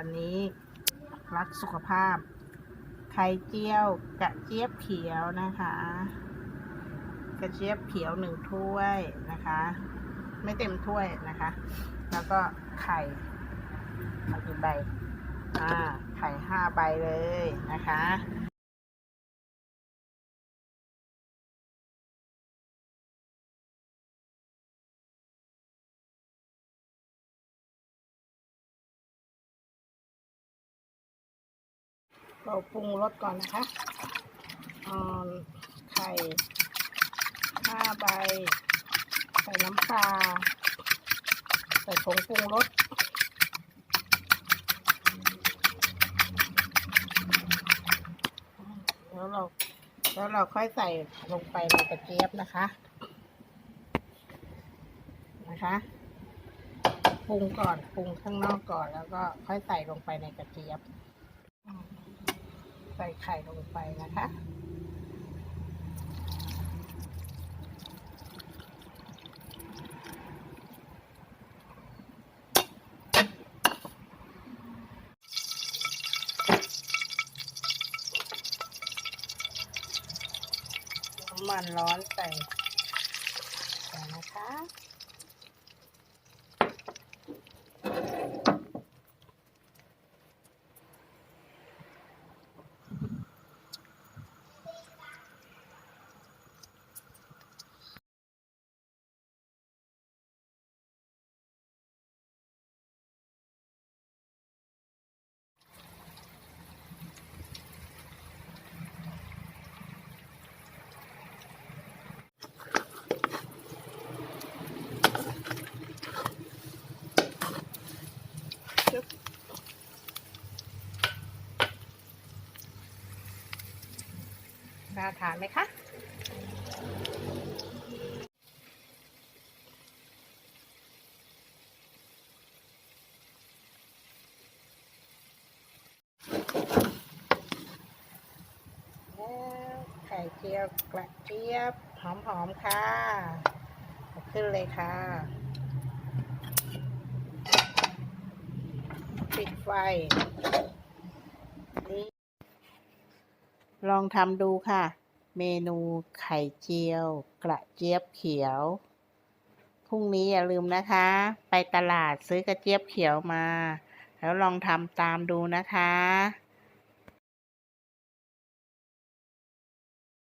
วันนี้รักสุขภาพ ไข่เจียวกระเจี๊ยบเขียวนะคะ กระเจี๊ยบเขียวหนึ่งถ้วยนะคะ ไม่เต็มถ้วยนะคะ แล้วก็ไข่เอากี่ใบอ่าไข่ห้าใบเลยนะคะ เราปรุงรสก่อนนะคะอ่าไข่ห้าใบ ใส่น้ำปลา ใส่ผงปรุงรสแล้วเราแล้วเราค่อยใส่ลงไปในกระเจี๊ยบนะคะ นะคะปรุงก่อนปรุงข้างนอกก่อนแล้วก็ค่อยใส่ลงไปในกระเจี๊ยบ ใส่ไข่ลงไปนะคะน้ำมันร้อนใส่ใส่นะคะ น่าทานไหมคะไข่เจียวกระเจี๊ยบหอมๆค่ะ ขึ้นเลยค่ะ ปิดไฟ นี่ลองทำดูค่ะ เมนูไข่เจียว กระเจี๊ยบเขียว พรุ่งนี้อย่าลืมนะคะ ไปตลาดซื้อกระเจี๊ยบเขียวมา แล้วลองทำตามดูนะคะ